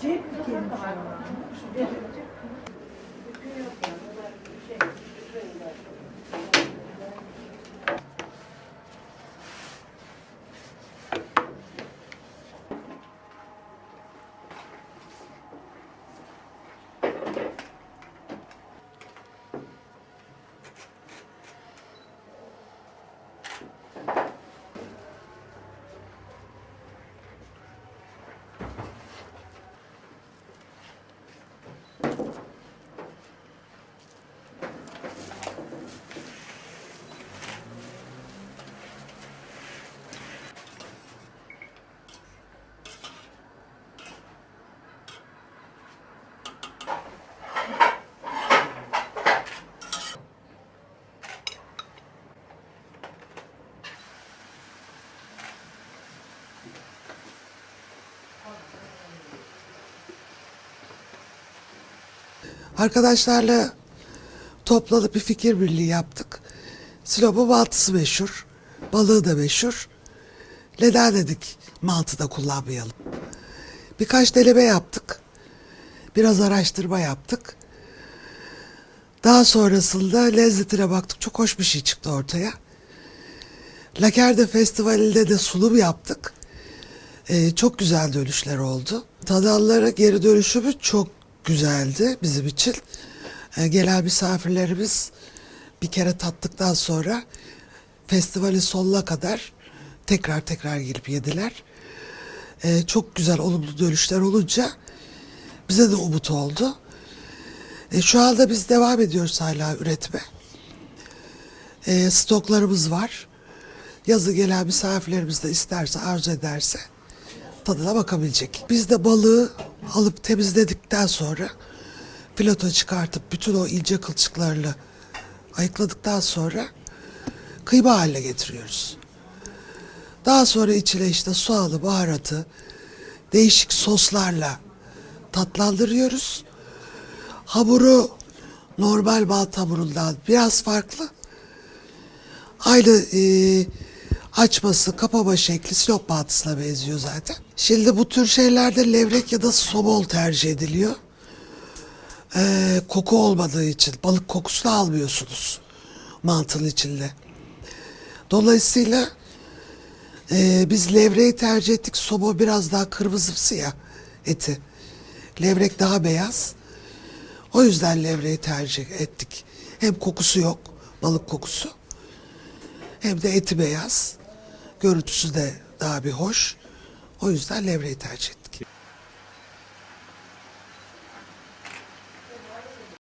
Cep dikelim şu an. Arkadaşlarla toplanıp bir fikir birliği yaptık. Sinop'un mantısı meşhur. Balığı da meşhur. Neden dedik mantıda kullanmayalım. Birkaç deneme yaptık. Biraz araştırma yaptık. Daha sonrasında lezzetine baktık. Çok hoş bir şey çıktı ortaya. Lakerde Festivali'nde de sunum yaptık. Ee, çok güzel dönüşler oldu. Tadanlara geri dönüşümü çok güzeldi bizim için. Ee, gelen misafirlerimiz bir kere tattıktan sonra festivalin sonuna kadar tekrar tekrar gelip yediler. Ee, çok güzel olumlu dönüşler olunca bize de umut oldu. E, şu anda biz devam ediyoruz hala üretime. E, stoklarımız var. Yazı gelen misafirlerimiz de isterse, arzu ederse tadına bakabilecek. Biz de balığı alıp temizledikten sonra fileto çıkartıp bütün o ince kılçıklarla ayıkladıktan sonra kıyma haline getiriyoruz. Daha sonra içine işte soğanı, baharatı, değişik soslarla tatlandırıyoruz. Hamuru normal bal hamurundan biraz farklı. Aynı e, açması, kapama şekli Sinop mantısına benziyor zaten. Şimdi bu tür şeylerde levrek ya da somol tercih ediliyor. E, koku olmadığı için balık kokusunu almıyorsunuz mantının içinde. Dolayısıyla e, biz levreği tercih ettik. Somo biraz daha kırmızımsı ya eti. Levrek daha beyaz. O yüzden levreği tercih ettik. Hem kokusu yok, balık kokusu. Hem de eti beyaz. Görüntüsü de daha bir hoş. O yüzden levreği tercih ettik.